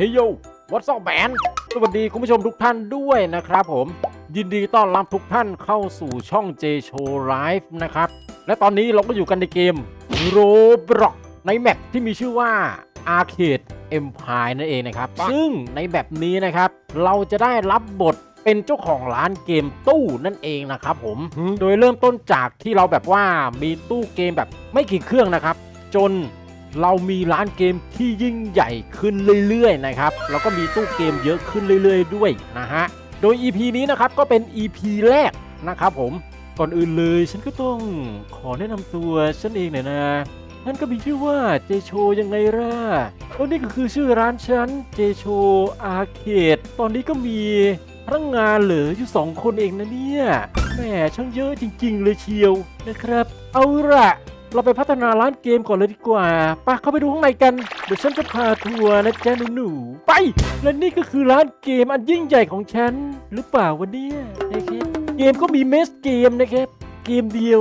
เฮยโยวัตซอกแบนสวัสดีคุณผู้ชมทุกท่านด้วยนะครับผม ยินดีต้อนรับทุกท่านเข้าสู่ช่อง J Show Live นะครับ และตอนนี้เราก็อยู่กันในเกม Roblox ในแมปที่มีชื่อว่า Arcade Empire นั่นเองนะครับ ซึ่งในแบบนี้นะครับ เราจะได้รับบทเป็นเจ้าของร้านเกมตู้นั่นเองนะครับผม โดยเริ่มต้นจากที่เราแบบว่ามีตู้เกมแบบไม่กี่เครื่องนะครับ จน เรามีร้านเกมที่ยิ่งใหญ่ขึ้นเรื่อยๆนะครับ แล้วก็มีตู้เกมเยอะขึ้นเรื่อยๆ ด้วยนะฮะ โดย EP นี้นะครับก็เป็น EP แรกนะครับผม ก่อนอื่นเลยฉันก็ต้องขอแนะนำตัวฉันเองหน่อยนะนั่นก็มีชื่อว่าเจโชยังไงล่ะแล้วนี่ก็คือชื่อร้านฉันเจโชอาเคดตอนนี้ก็มีพนักงานเหลืออยู่สองคนเองนะเนี่ย แหมช่างเยอะจริง ๆ เลยเชียวนะครับ เอาละ เราไปพัฒนาร้านเกมก่อนเลยดีกว่าไปเข้าไปดูข้างในกัน เดี๋ยวฉันจะพาทัวร์นะจ๊ะหนูๆไป และนี่ก็คือร้านเกมอันยิ่งใหญ่ของฉัน หรือเปล่าวะเนี่ยนะครับเกมก็มีเมสเกมนะครับ เกมเดียว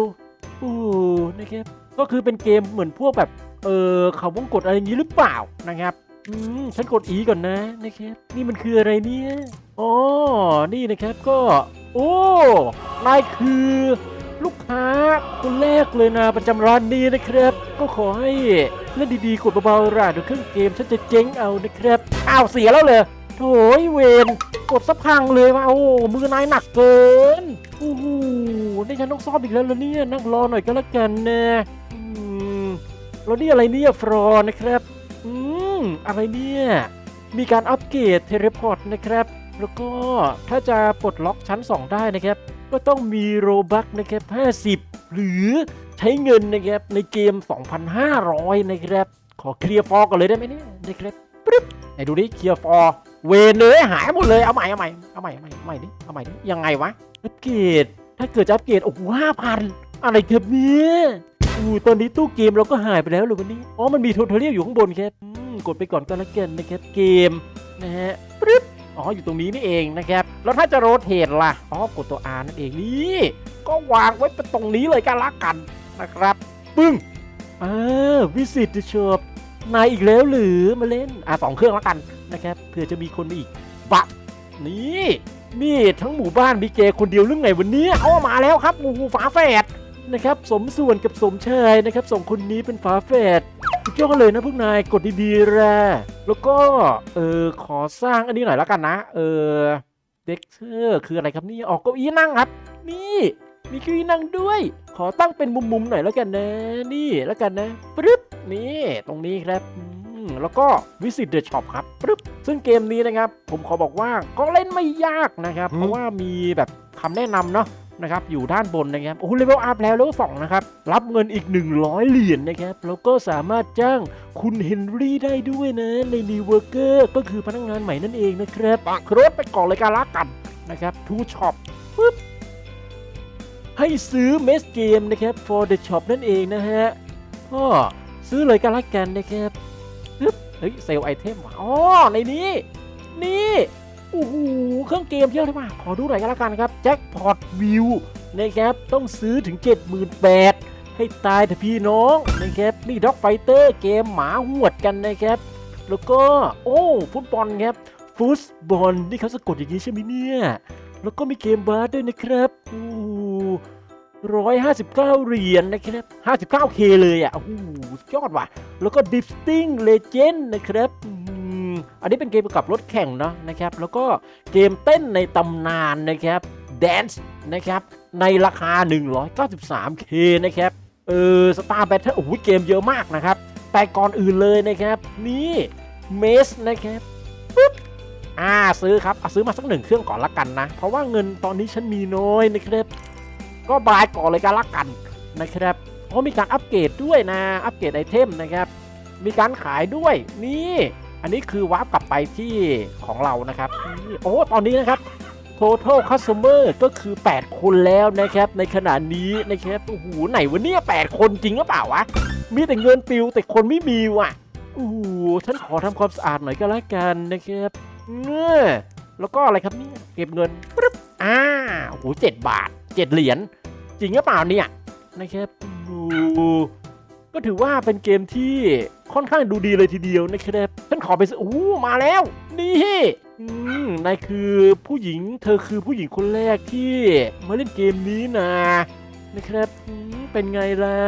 โอ้นะครับก็คือเป็นเกมเหมือนพวกแบบ เออเขาวงกดอะไรอย่างนี้หรือเปล่านะครับอืมฉันกดอีก่อนนะนะครับ นี่มันคืออะไรเนี่ยอ๋อนี่นะครับก็ โอ้นายคือ ลูกค้าคนแรกเลยนะประจำร้านนี้นะครับ ก็ขอให้เล่นดีๆกดเบาๆล่ะเดี๋ยวเครื่องเกมฉันจะเจ๊งเอานะครับอ้าวเสียแล้วเลยโถยเวนกดสักพังเลยว่าโอ้มือนายหนักเกินโอ้โหนี่ฉันต้องซ่อมอีกแล้วเหรอเนี่ยนั่งรอหน่อยก็แล้วกันนะอืมแล้วนี่อะไรเนี่ยฟรอนะครับอืมอะไรเนี่ยมีการอัปเกรดเทเลพอร์ตนะครับ แล้วก็ถ้าจะปลดล็อกชั้น 2 ได้นะครับ ก็ต้องมีโรบัคนะครับ 50 หรือใช้เงินนะครับในเกม 2,500 นะครับ ขอเคลียร์ฟอก่อนเลยได้ไหมเนี่ยนะครับปึ๊บไหนดูดิเคลียร์ฟอร์เวนเลยหายหมดเลยเอาใหม่เอาใหม่เอาใหม่เอาใหม่เอาใหม่ดิเอาใหม่ดิยังไงวะอัปเกรดถ้าเกิดจะอัปเกรดโอ้โหห้าพันอะไรครับเนี่ยอู้ตอนนี้ตู้เกมเราก็หายไปแล้วหรือวันนี้อ๋อมันมีทูทอเรียลอยู่ข้างบนครับอืมกดไปก่อนก็แล้วกันนะครับเกมนะฮะปึ๊บ อ๋ออยู่ตรงนี้นี่เองนะครับ แล้วถ้าจะโรเทตล่ะ อ๋อกดตัว R นั่นเองนี่ ก็วางไว้เป็นตรงนี้เลยกันละกันนะครับ ปึ้งอ่าวิสิตชอบนายอีกแล้วหรือมาเล่น อะสองเครื่องละกันนะครับเผื่อจะมีคนมาอีกบะนี่นี่ทั้งหมู่บ้านมีเกคนเดียวเรื่องไงวันนี้เอามาแล้วครับโอ้โหฝาแฝดนะครับ สมส่วนกับสมชายนะครับสองคนนี้เป็นฝาแฝด สุดยอดเลยนะพวกนายกดดีๆแหละแล้วก็เออขอสร้างอันนี้หน่อยแล้วกันนะ เออเด็กเชอร์คืออะไรครับนี่ออกเก้าอี้นั่งครับ นี่มีเก้าอี้นั่งด้วย ขอตั้งเป็นมุมๆหน่อยแล้วกันนะ นี่แล้วกันนะปึ๊บนี่ตรงนี้ครับอืมแล้วก็ visit the shop ครับปึ๊บซึ่งเกมนี้นะครับ ผมขอบอกว่าก็เล่นไม่ยากนะครับ เพราะว่ามีแบบคำแนะนำเนาะ นะครับอยู่ด้านบนนะครับโอ้โหเลเวลอัพแล้วเลเวลสองนะครับรับเงินอีก 100 เหรียญนะครับแล้วก็สามารถจ้างคุณเฮนรี่ได้ด้วยนะใน New Worker ก็คือพนักงานใหม่นั่นเองนะครับครบไปก่อนเลยการละกันนะครับทูช็อปปึ๊บให้ซื้อเมสเกมนะครับ for the shop นั่นเองนะฮะก็ซื้อเลยกันละกันนะครับปึ๊บเฮ้ยเซลไอเทมอ๋อในนี้ นี่ โอ้โหเครื่องเกมเยอะเลยว่ะขอดูหน่อยกันละกันครับแจ็คพอตวิวนะครับต้องซื้อถึง 78,000ให้ตายเถอะพี่น้องนะครับนี่ด็อกไฟเตอร์เกมหมาหวดกันนะครับแล้วก็โอ้ฟุตบอลครับฟุตบอลนี่เขาสะกดอย่างนี้ใช่ไหมเนี่ยแล้วก็มีเกมบาสด้วยนะครับโอ้ร้อยห้าสิบเก้าเหรียญนะครับห้าสิบเก้าเคเลยอะโอ้โหยอดว่ะ แล้วก็ดิฟติ้งเลเจนด์นะครับ อันนี้เป็นเกมเกี่ยวกับรถแข่งเนาะนะครับ แล้วก็เกมเต้นในตำนานนะครับ Dance นะครับ ในราคา 193k นะครับ เออ Star Battle โอ้โหเกมเยอะมากนะครับ แต่ก่อนอื่นเลยนะครับ นี่เมสนะครับอ่าซื้อครับเอาซื้อมาสักหนึ่งเครื่องก่อนละกันนะ เพราะว่าเงินตอนนี้ฉันมีน้อยนะครับ ก็บายก่อนเลยกันละกันนะครับเพราะมีการอัปเกรดด้วยนะ อัปเกรดไอเทมนะครับ มีการขายด้วย นี่ อันนี้คือวาร์ปกลับไปที่ของเรานะครับ โอ้ ตอนนี้นะครับ total customer ก็คือ 8 คนแล้วนะครับ ในขณะนี้นะครับ โอ้โห ไหนวะเนี่ย 8 คนจริงหรือเปล่าวะ มีแต่เงินปิวแต่คนไม่มีว่ะ โอ้โห ฉันขอทำความสะอาดหน่อยก็แล้วกันนะครับเออแล้วก็อะไรครับเนี่ย เก็บเงินปึ๊บอ่าโอ้โหเจ็ดบาทเจ็ดเหรียญ จริงหรือเปล่าเนี่ยนะครับโอ้โห ก็ถือว่าเป็นเกมที่ค่อนข้างดูดีเลยทีเดียวนะครับฉันขอไปซื้ออู้มาแล้ว นี่นายคือผู้หญิง เธอคือผู้หญิงคนแรกที่มาเล่นเกมนี้นะนะครับเป็นไงล่ะ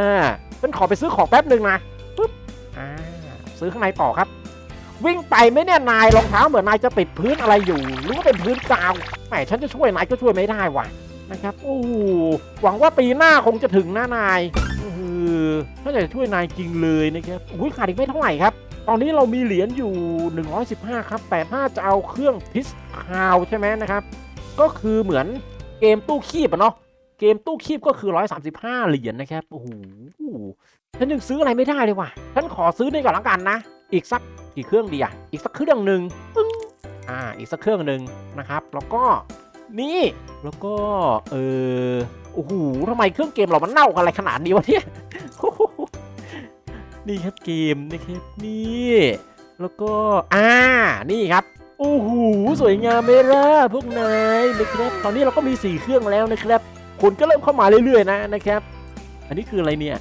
ฉันขอไปซื้อของแป๊บหนึ่งนะปุ๊บอ่าซื้อข้างในต่อครับ วิ่งไปไหมเนี่ยนายรองเท้าเหมือนนายจะติดพื้นอะไรอยู่หรือว่าเป็นพื้นกาวแหมฉันจะช่วยนายก็ช่วยไม่ได้ว่ะนะครับโอ้หหวังว่าปีหน้าคงจะถึงหน้านาย เออถ้าอยากจะช่วยนายจริงเลยนะครับอุ้ยขาดอีกไม่เท่าไหร่ครับ ตอนนี้เรามีเหรียญอยู่ 115 ครับแต่ถ้าจะเอาเครื่องพิสคาวใช่ไหมนะครับ ก็คือเหมือนเกมตู้คีบอะเนาะเกมตู้คีบก็คือ 135 เหรียญนะครับโอ้โหฉันยังซื้ออะไรไม่ได้เลยว่ะฉันขอซื้อนี่ก่อนแล้วกันนะ อีกสักกี่เครื่องดีอะอีกสักเครื่องหนึ่งอ่าอีกสักเครื่องหนึ่งนะครับ แล้วก็ นี่ แล้วก็ เออโอ้โหทำไมเครื่องเกมเรามันเน่ากันอะไรขนาดนี้วะเนี่ยนี่ครับเกมนะครับนี่แล้วก็อ่านี่ครับโอ้โหสวยงามเมล่ะพวกนายนะครับตอนนี้เราก็มี4เครื่องแล้วนะครับคนก็เริ่มเข้ามาเรื่อยๆนะนะครับ อันนี้คืออะไรเนี่ย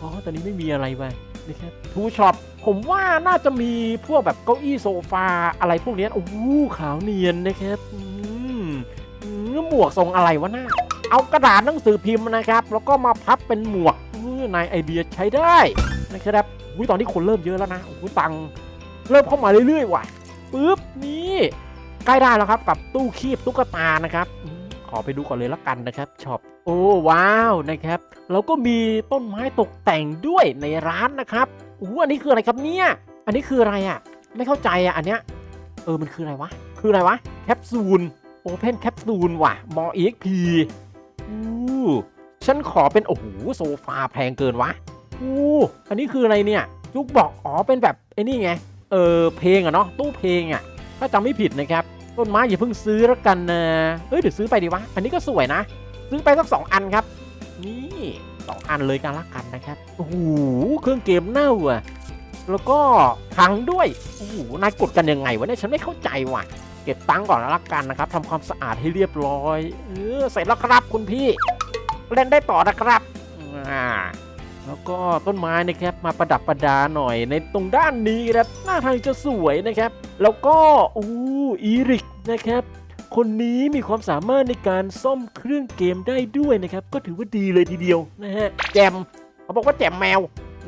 อ๋อตอนนี้ไม่มีอะไรไปนะครับทูช็อปผมว่าน่าจะมีพวกแบบเก้าอี้โซฟาอะไรพวกนี้โอ้โหขาวเนียนนะครับอื อืมหมวกทรงอะไรวะน่าเอากระดาษหนังสือพิมพ์นะครับ แล้วก็มาพับเป็นหมวกนายไอเดียใช้ได้นะครับอุ้ยตอนนี้คนเริ่มเยอะแล้วนะโอ้โหตังเริ่มเข้ามาเรื่อยๆว่ะปึ๊บนี่ใกล้ได้แล้วครับกับตู้คีบตุ๊กตานะครับ ขอไปดูก่อนเลยละกันนะครับช็อปโอ้ว้าวนะครับแล้วก็มีต้นไม้ตกแต่งด้วยในร้านนะครับอู้อันนี้คืออะไรครับเนี่ยอันนี้คืออะไรอะ ไม่เข้าใจอะอันเนี้ยเออมันคืออะไรวะ คืออะไรวะแคปซูล โอเพนแคปซูลว่ะมอเอ็กพีอู้ฉันขอเป็นโอ้โหโซฟาแพงเกินวะอู้อันนี้คืออะไรเนี่ยจุกบอกอ๋อเป็นแบบไอ้นี่ไง เออเพลงอะเนาะตู้เพลงอะถ้าจำไม่ผิดนะครับต้นไม้อย่าเพิ่งซื้อแล้วกันนะเอ้ยเดี๋ยวซื้อไปดีวะ อันนี้ก็สวยนะ ซื้อไปสักสองอันครับ นี่สองอันเลยกันละกันนะครับโอ้โหเครื่องเกมเน่าอะแล้วก็พังด้วยโอ้โหนายกดกันยังไงวะเนี่ยฉันไม่เข้าใจว่ะ เก็บตังค์ก่อนละกันนะครับทำความสะอาดให้เรียบร้อยเออเสร็จแล้วครับคุณพี่ เล่นได้ต่อนะครับอ่าแล้วก็ต้นไม้นะครับมาประดับประดาหน่อยในตรงด้านนี้ครับหน้าทางจะสวยนะครับ แล้วก็อู้อีริกนะครับคนนี้มีความสามารถในการซ่อมเครื่องเกมได้ด้วยนะครับ ก็ถือว่าดีเลยทีเดียวนะฮะแจมเขาบอกว่าแจมแมว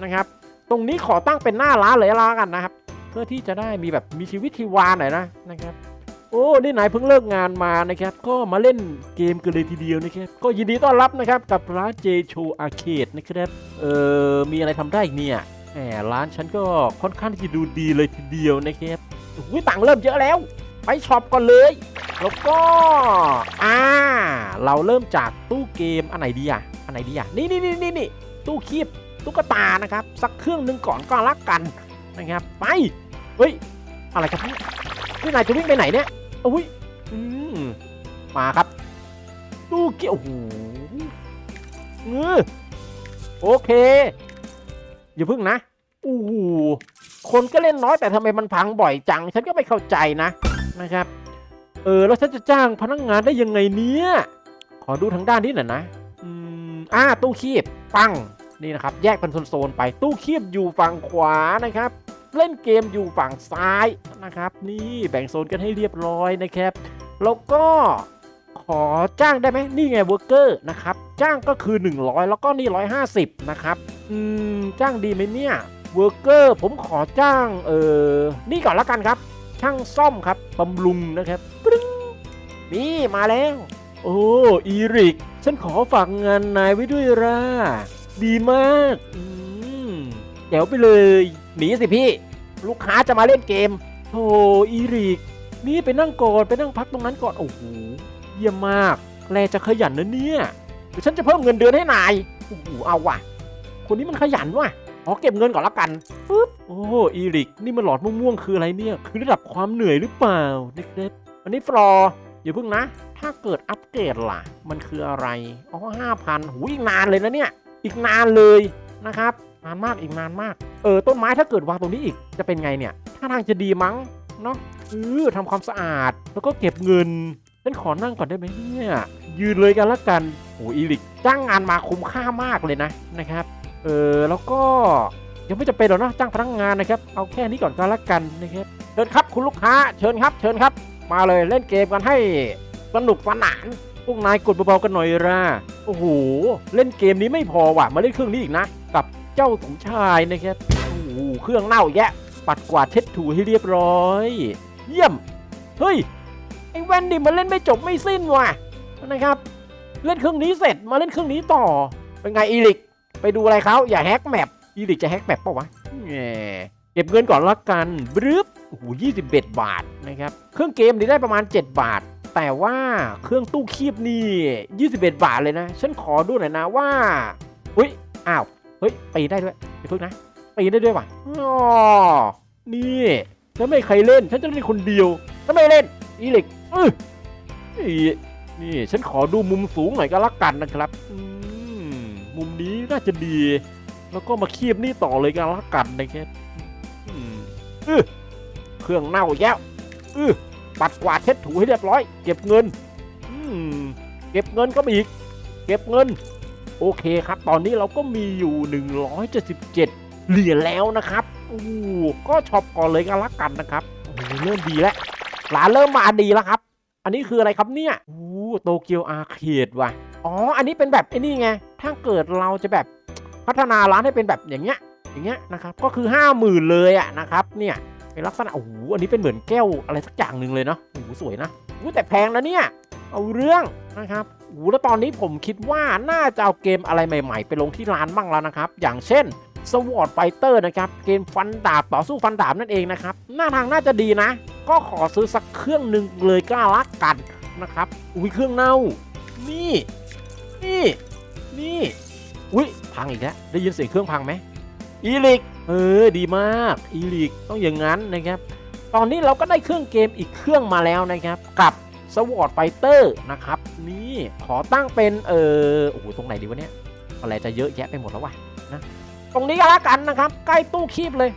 นะครับ ตรงนี้ขอตั้งเป็นหน้าร้านเลยละกันนะครับ เพื่อที่จะได้มีแบบมีชีวิตชีวาหน่อยนะนะครับ โอ้นี่นายเพิ่งเลิกงานมานะครับ ก็มาเล่นเกมกันเลยทีเดียวนะครับ ก็ยินดีต้อนรับนะครับกับร้านเจโชอาเคดนะครับ เออมีอะไรทำได้อีกเนี่ยแหมร้านฉันก็ค่อนข้างที่จะดูดีเลยทีเดียวนะครับอุ้ยตังเริ่มเยอะแล้ว ไปช็อปก่อนเลย แล้วก็ อ่า เราเริ่มจากตู้เกมอันไหนดีอะ อันไหนดีอะ นี่นี่นี่นี่นี่ตู้คีบตุ๊กตานะครับ สักเครื่องหนึ่งก่อนก็แล้วกันนะครับ ไป เฮ้ย อะไรครับนี่นายจะวิ่งไปไหนเนี่ย อุ้ยอืมมาครับตู้เกี่ยวโอ้โหเออโอเค อย่าพึ่งนะโอ้โหคนก็เล่นน้อยแต่ทำไมมันพังบ่อยจัง ฉันก็ไม่เข้าใจนะนะครับ เออ แล้วฉันจะจ้างพนักงงานได้ยังไงเนี่ย ขอดูทางด้านนี้หน่อยนะ อืมอ่าตู้คีบ ปัง นี่นะครับ แยกเป็นโซนๆไป ตู้คีบอยู่ฝั่งขวานะครับ เล่นเกมอยู่ฝั่งซ้ายนะครับ นี่แบ่งโซนกันให้เรียบร้อยนะครับ แล้วก็ขอจ้างได้ไหมนี่ไงเวอร์เกอร์นะครับ จ้างก็คือ 100 แล้วก็นี่ 150 นะครับอืมจ้างดีไหมเนี่ยเวอร์เกอร์ผมขอจ้างเออนี่ก่อนละกันครับ ช่างซ่อมครับบำรุงนะครับปรึ้งนี่มาแล้ว โอ้อีริก ฉันขอฝากงานนายไว้ด้วยล่ะดีมากอืมเดี๋ยวไปเลย หนีสิพี่ ลูกค้าจะมาเล่นเกมโธ่อีริก นี่ไปนั่งก่อนไปนั่งพักตรงนั้นก่อน โอ้โห เยี่ยมมาก แลจะขยันนะเนี่ยเดี๋ยวฉันจะเพิ่มเงินเดือนให้นาย โอ้โห เอาว่ะ คนนี้มันขยันว่ะขอเก็บเงินก่อนละกันปึ๊บ โอ้อีริก นี่มันหลอดม่วงๆคืออะไรเนี่ย คือระดับความเหนื่อยหรือเปล่าเด็กๆอันนี้ฟลอร์อย่าเพิ่งนะ ถ้าเกิดอัปเกรดล่ะ มันคืออะไร อ๋อห้าพันหูอีกนานเลยนะเนี่ย อีกนานเลยนะครับ นานมากอีกนานมาก เออต้นไม้ถ้าเกิดวางตรงนี้อีกจะเป็นไงเนี่ยถ้าทางจะดีมั้งเนาะเออทำความสะอาดแล้วก็เก็บเงินฉันขอนั่งก่อนได้ไหมเนี่ยยืนเลยกันละกันโอ้อีลิกจ้างงานมาคุ้มค่ามากเลยนะนะครับเออแล้วก็ยังไม่จะเป็นหรอกนะจ้างพนักงานนะครับ เอาแค่นี้ก่อนก็แล้วกันนะครับเชิญครับคุณลูกค้าเชิญครับ เชิญครับ มาเลยเล่นเกมกันให้สนุกสนานพวกนายกดเบาๆกันหน่อยละโอ้โหเล่นเกมนี้ไม่พอว่ะมาเล่นเครื่องนี้อีกนะ กับ เจ้าสมชายนะครับโอ้โหเครื่องเน่าแยะ ปัดกวาดเช็ดถูให้เรียบร้อย เยี่ยม เฮ้ยไอ้แวนดิมันเล่นไม่จบไม่สิ้นว่ะนะครับ เล่นเครื่องนี้เสร็จมาเล่นเครื่องนี้ต่อ เป็นไงอีลิก ไปดูอะไรเขาอย่าแฮกแมปอีลิกจะแฮกแมปเปล่าวะเก็บเงินก่อนละกันบรึบโอ้โห21บเอ็ดบาทนะครับ เครื่องเกมนี่ได้ประมาณ 7 บาท แต่ว่าเครื่องตู้คีบนี่ 21 บาทเลยนะ ฉันขอดูหน่อยนะว่าเฮ้ย อ้าว เฮ้ยปีนได้ด้วยไปพึ่งนะปีนได้ด้วยว่ะอ๋อนี่ฉันไม่เคยเล่น ฉันจะเล่นคนเดียวฉันไม่เล่นอีเลิกอื้อนี่ ฉันขอดูมุมสูงหน่อยก็แล้วกันนะครับมุมนี้น่าจะดี แล้วก็มาคีบนี่ต่อเลยก็แล้วกันนะครับอืมอื้อเครื่องเน่าแย้วอื้อปัดกวาดเช็ดถูให้เรียบร้อย เก็บเงินอืเก็บเงินก็มีอีก เก็บเงิน โอเคครับ ตอนนี้เราก็มีอยู่ 177 เหรียญแล้วนะครับโอ้ก็ช็อปก่อนเลยก็แล้วกันนะครับเริ่มดีแล้วร้านเริ่มมาดีแล้วครับ อันนี้คืออะไรครับเนี่ยโอ้โตเกียวอาร์เคดว่ะอ๋อ อันนี้เป็นแบบไอ้นี่ไง ถ้าเกิดเราจะแบบพัฒนาร้านให้เป็นแบบอย่างเงี้ย อย่างเงี้ยนะครับ ก็คือ 5 0,000 เลยอะนะครับ เนี่ยเป็นลักษณะ โอ้โห อันนี้เป็นเหมือนแก้วอะไรสักอย่างหนึ่งเลยเนาะ โอ้โห สวยนะโอ้แต่แพงนะเนี่ย เอาเรื่องนะครับโอ้โหแล้วตอนนี้ผมคิดว่าน่าจะเอาเกมอะไรใหม่ๆ ไปลงที่ร้านบ้างแล้วนะครับ อย่างเช่นสวอตไฟเตอร์นะครับ เกมฟันดาบต่อสู้ฟันดาบนั่นเองนะครับ หน้าทางน่าจะดีนะ ก็ขอซื้อสักเครื่องหนึ่งเลยก็แล้วกันนะครับ อุ้ยเครื่องเน่า นี่ นี่ นี่ อุ้ยพังอีกแล้ว ได้ยินเสียงเครื่องพังไหมอีลิก เออ ดีมาก อีลิก ต้องอย่างนั้นนะครับ ตอนนี้เราก็ได้เครื่องเกมอีกเครื่องมาแล้วนะครับ กับ สวอตไฟเตอร์นะครับ นี่ขอตั้งเป็นเออโอ้โหตรงไหนดีวะเนี่ยอะไรจะเยอะแยะไปหมดแล้ววะนะตรงนี้ก็แล้วกันนะครับ ใกล้ตู้คีบเลย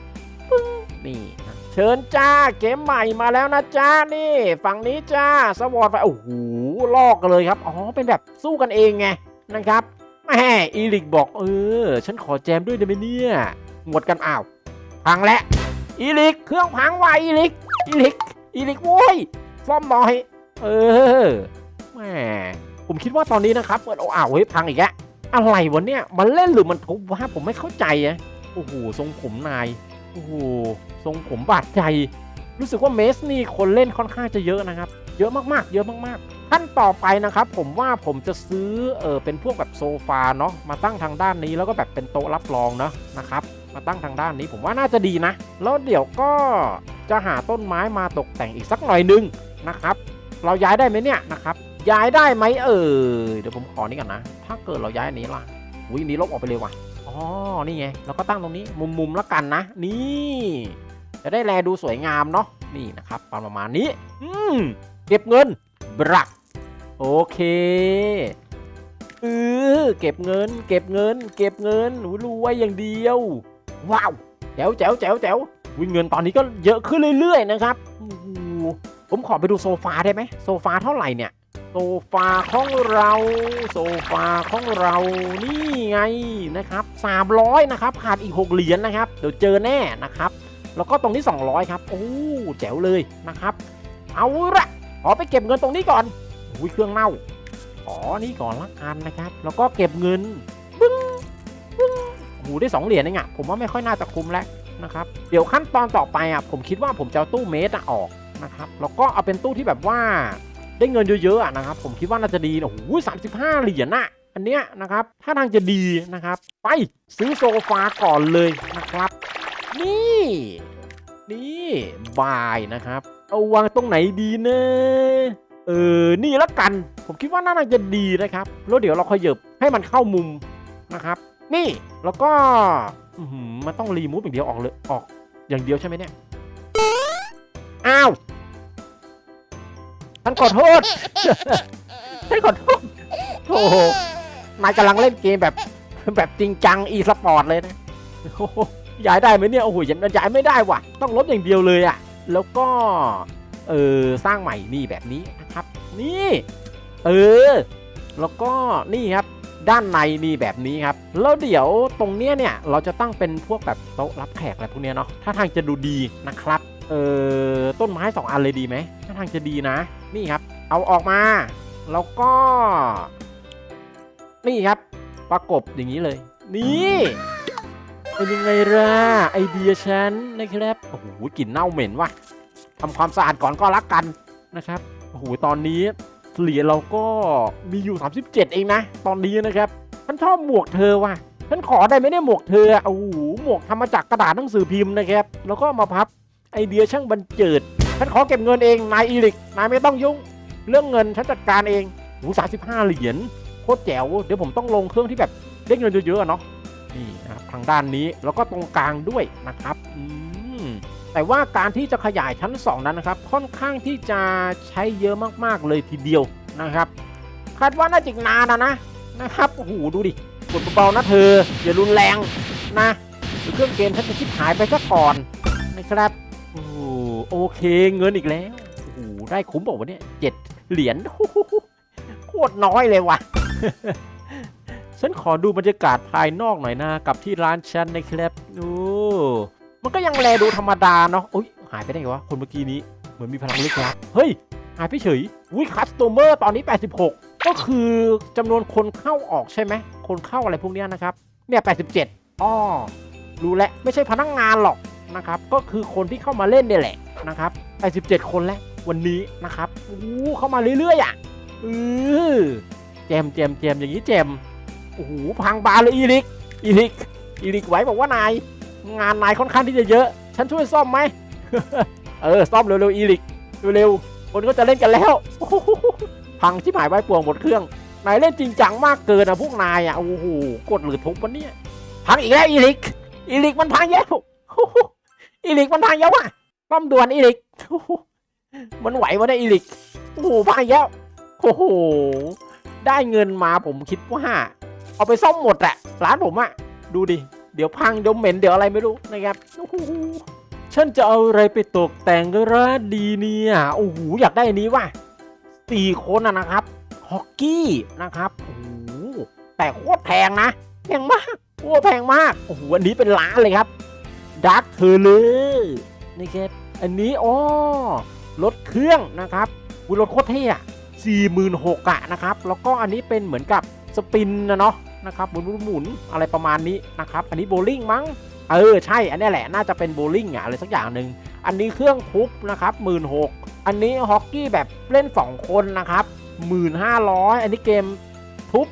ปึ้งนี่นะเชิญจ้าเกมใหม่มาแล้วนะจ้านี่ ฝั่งนี้จ้าสวอตไฟโอ้โหลอกกันเลยครับอ๋อเป็นแบบสู้กันเองไงนะครับแม่อีลิกบอกเออฉันขอแจมด้วยได้ไหมเนี่ยหมดกันอ้าวพังแล้วอีลิกเครื่องพังว่ะอีลิกอีลิกอีลิกโว้ยซ่อมหน่อย เออแหมผมคิดว่าตอนนี้นะครับเปิดเอาอ้าวเฮ้ยพังอีกแล้วอะไรวะเนี่ยมันเล่นหรือมันทุบวะผมไม่เข้าใจอะโอ้โหทรงผมนายโอ้โหทรงผมบาดใจ รู้สึกว่าเมสนี่คนเล่นค่อนข้างจะเยอะนะครับ เยอะมากๆ เยอะมากๆขั้นต่อไปนะครับ ผมว่าผมจะซื้อเออเป็นพวกแบบโซฟาเนาะมาตั้งทางด้านนี้แล้วก็แบบเป็นโต๊ะรับรองเนาะนะครับ มาตั้งทางด้านนี้ผมว่าน่าจะดีนะ แล้วเดี๋ยวก็จะหาต้นไม้มาตกแต่งอีกสักหน่อยนึงนะครับ เราย้ายได้ไหมเนี่ยนะครับ ย้ายได้ไหมเออเดี๋ยวผมขอนี่ก่อนนะ ถ้าเกิดเราย้ายอันนี้ล่ะวินี้ลบออกไปเลยว่ะอ๋อนี่ไงเราก็ตั้งตรงนี้มุมๆแล้วกันนะ นี่ จะได้แลดูสวยงามเนาะนี่นะครับประมาณนี้ อืมเก็บเงินบรักโอเคเออเก็บเงิน เก็บเงิน เก็บเงินรู้ไว้อย่างเดียว ว้าวแจ๋วแจ๋วแจ๋วแจ๋ววิ่งเงินตอนนี้ก็เยอะขึ้นเรื่อยๆนะครับโอ้ ผมขอไปดูโซฟาได้ไหมโซฟาเท่าไหร่เนี่ย โซฟาของเรา โซฟาของเรานี่ไงนะครับ 300 นะครับขาดอีก 6 เหรียญนะครับ เดี๋ยวเจอแน่นะครับ แล้วก็ตรงนี้ 200 ครับ โอ้แจ๋วเลยนะครับ เอาละขอไปเก็บเงินตรงนี้ก่อนอุ้ยเครื่องเน่าขอนี่ก่อนละกันนะครับ แล้วก็เก็บเงินบึ้งบึ้งโอ้โหได้สองเหรียญเองอะผมว่าไม่ค่อยน่าจะคุ้มแล้วนะครับ เดี๋ยวขั้นตอนต่อไปอะผมคิดว่าผมจะเอาตู้เมตรอะออก นะครับแล้วก็เอาเป็นตู้ที่แบบว่าได้เงินเยอะๆนะครับผมคิดว่าน่าจะดีนะโอ้โหสามสิบห้าเหรียญอะอันเนี้ยนะครับถ้าทางจะดีนะครับ ไปซื้อโซฟาก่อนเลยนะครับ นี่นี่บายนะครับ เอาวางตรงไหนดีเนะเออนี่ละกัน ผมคิดว่าน่าจะดีนะครับแล้วเดี๋ยวเราขยับให้มันเข้ามุมนะครับ นี่แล้วก็มันต้องรีมูฟอย่างเดียวออกเลยออกอย่างเดียวใช่ไหมเนี่ยอ้าว ฉันขอโทษ ฉันขอโทษโอ้โหนายกำลังเล่นเกมแบบแบบจริงจังอีสปอร์ตเลยนะโอ้โหย้ายได้ไหมเนี่ย โอ้โหยังย้ายไม่ได้ว่ะ ต้องลบอย่างเดียวเลยอะ่ะ แล้วก็ เออ สร้างใหม่นี่แบบนี้นะครับ นี่ เออ แล้วก็นี่ครับ ด้านในมีแบบนี้ครับ แล้วเดี๋ยวตรงเนี้ยเนี่ย เราจะตั้งเป็นพวกแบบโต๊ะรับแขกอะไรพวกเนี้ยเนาะ ถ้าทางจะดูดีนะครับ เออต้นไม้สองอันเลยดีไหมถ้าทางจะดีนะ นี่ครับ เอาออกมา แล้วก็ นี่ครับ ประกบอย่างนี้เลย นี่เป็นยังไงล่ะไอเดียฉันนะครับ โอ้โหกลิ่นเน่าเหม็นว่ะทำความสะอาดก่อนก็รักกันนะครับ โอ้โห ตอนนี้เหรียญเราก็มีอยู่ 37 เองนะ ตอนนี้นะครับฉันชอบหมวกเธอว่ะฉันขอได้ไหมเนี่ยหมวกเธอโอ้โหหมวกทำมาจากกระดาษหนังสือพิมพ์นะครับ แล้วก็มาพับ ไอเดียช่างบันเจิด ฉันขอเก็บเงินเอง นายอีริก นายไม่ต้องยุ่ง เรื่องเงินฉันจัดการเองโอ้สามสิบห้าเหรียญโคตรแจ๋ว เดี๋ยวผมต้องลงเครื่องที่แบบได้เงินเยอะๆเนาะ นี่นะครับทางด้านนี้แล้วก็ตรงกลางด้วยนะครับอืมแต่ว่าการที่จะขยายชั้น 2 นั้นนะครับ ค่อนข้างที่จะใช้เยอะมากๆเลยทีเดียวนะครับคาดว่าน่าจะนานนะนะนะครับโอ้โหดูดิกดเบาๆนะเธออย่ารุนแรงนะเครื่องเกมฉันจะคิดหายไปซะก่อนนะครับ โอเคเงินอีกแล้วโอ้โหได้คุ้มบอกว่าวะเนี่ยเจ็ดเหรียญโคตรน้อยเลยว่ะฉันขอดูบรรยากาศภายนอกหน่อยนะกับที่ร้านฉันนะครับโอ้มันก็ยังแลดูธรรมดาเนาะอุ้ยหายไปได้ไงวะคนเมื่อกี้นี้เหมือนมีพลังลึกลับเฮ้ยหายไปเฉยอุ้ยคัสโตเมอร์ตอนนี้ 86 ก็คือจำนวนคนเข้าออกใช่ไหมคนเข้าอะไรพวกเนี้ยนะครับเนี่ย 87อ้อรู้แล้วไม่ใช่พนักงงานหรอก นะครับ ก็คือคนที่เข้ามาเล่นเนี่ยแหละนะครับ87คนแล้ววันนี้นะครับอู้เข้ามาเรื่อยๆอะเออแจมแจมแจมอย่างนี้แจมโอ้โหพังบาเลยอีริกอีริกอีริกไหวบอกว่านาย งานนายค่อนข้างที่จะเยอะ ฉันช่วยซ่อมไหมเออซ่อมเร็วๆอีริกเร็วๆคนก็จะเล่นกันแล้วพังชิบหายไว้ป่วงหมดเครื่องนายเล่นจริงจังมากเกินอะพวกนายอะโอ้โหกดหรือทุบวันนี้พังอีกแล้วอีริกอีริกมันพังแล้ว อ้โหอีริกมันพังแล้วว่ะซ่อมด่วนอีริก มันไหววะเนี่ยอีริก โอ้โหพังอีกแล้วโอ้โห ได้เงินมาผมคิดว่า เอาไปซ่อมหมดอะร้านผมอะดูดิ เดี๋ยวพังเดี๋ยวเหม็นเดี๋ยวอะไรไม่รู้นะครับโอ้โหฉันจะเอาอะไรไปตกแต่งร้านดีเนี่ยโอ้โหอยากได้อันนี้ว่ะสี่คนอะนะครับฮอกกี้นะครับโอ้โหแต่โคตรแพงนะแพงมากโอ้แพงมากโอ้โหอันนี้เป็นล้านเลยครับ ดักเทเลอร์นี่ครับอันนี้อ๋อรถเครื่องนะครับอุรถโคตรเท่อะสี่หมื่นหกอะนะครับ แล้วก็อันนี้เป็นเหมือนกับสปินนะเนาะนะครับหมุนหมุนอะไรประมาณนี้นะครับ อันนี้โบลิ่งมั้ง เออใช่ อันนี้แหละน่าจะเป็นโบลิ่งอะอะไรสักอย่างหนึ่ง อันนี้เครื่องทุบนะครับหมื่นหกอันนี้ฮอกกี้แบบเล่น 2 คนนะครับหมื่นห้าร้อยอันนี้เกมทุบ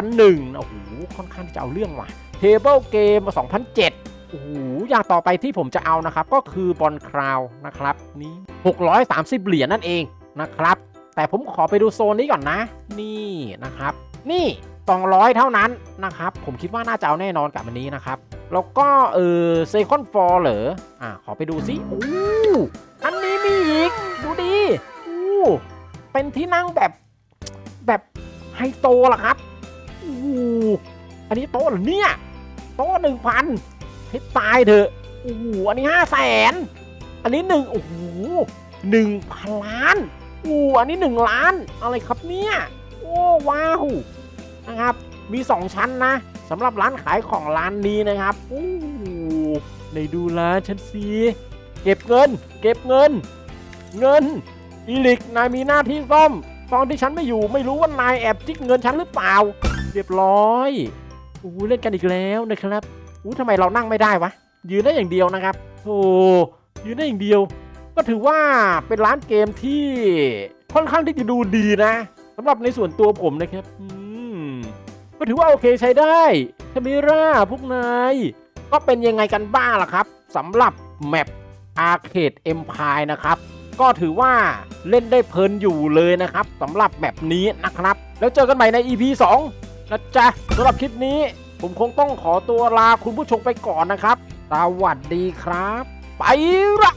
8,001โอ้โหค่อนข้างจะเอาเรื่องว่ะเทเบิลเกม2007 โอ้โหอย่างต่อไปที่ผมจะเอานะครับ ก็คือบอลคราวนะครับนี่630 เหรียญนั่นเองนะครับ แต่ผมขอไปดูโซนนี้ก่อนนะ นี่นะครับ นี่200 เท่านั้นนะครับ ผมคิดว่าน่าจะเอาแน่นอนกับอันนี้นะครับ แล้วก็เออเซคอนฟอร์เหรออ่าขอไปดูซิอู้อันนี้มีอีก ดูดิอู้เป็นที่นั่งแบบแบบไฮโซล่ะครับอู้อันนี้โต๊ะเหรอเนี่ย โต๊ะหนึ่งพัน ให้ตายเถอะโอ้โหอันนี้ห้าแสนอันนี้หนึ่งโอ้โหหนึ่งพันล้านอู้อันนี้1ล้าน อะไรครับเนี่ยโอ้ว้าวนะครับมี2ชั้นนะสำหรับร้านขายของร้านนี้นะครับอู้ในดูร้านฉันสิเก็บเงิน เก็บเงิน เงินอีลิกนายมีหน้าที่ซ่อม ตอนที่ฉันไม่อยู่ไม่รู้ว่านายแอบจิกเงินฉันหรือเปล่า เรียบร้อยอู้เล่นกันอีกแล้วนะครับ อู้ทำไมเรานั่งไม่ได้วะ ยืนได้อย่างเดียวนะครับโอ้ยืนได้อย่างเดียว ก็ถือว่าเป็นร้านเกมที่ค่อนข้างที่จะดูดีนะสำหรับในส่วนตัวผมนะครับอืมก็ถือว่าโอเคใช้ได้ใช่ไหมล่ะพวกนายก็เป็นยังไงกันบ้างล่ะครับสำหรับแมป Arcade Empire นะครับ ก็ถือว่าเล่นได้เพลินอยู่เลยนะครับสำหรับแมปนี้นะครับ แล้วเจอกันใหม่ใน EP 2นะจ๊ะสำหรับคลิปนี้ ผมคงต้องขอตัวลาคุณผู้ชมไปก่อนนะครับ สวัสดีครับ ไปละ